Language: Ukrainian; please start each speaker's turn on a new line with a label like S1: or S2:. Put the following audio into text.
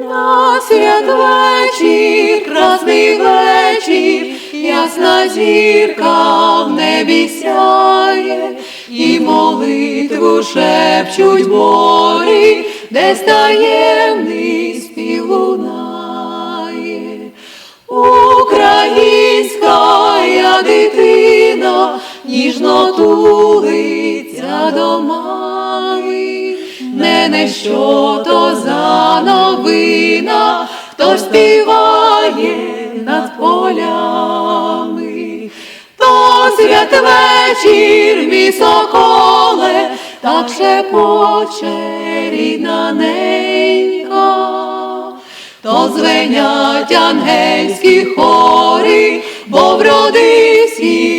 S1: На святвечір, красний вечір, ясна зірка в небі сяє, і молитву шепчуть бори, де таємний співлунає. Українська я дитина, ніжно тулиться дома не що то за новина, хто співає над полями, то святвечір, мій соколе, так шепоче рідна ненька то звенять ангельські хори, бо вродився.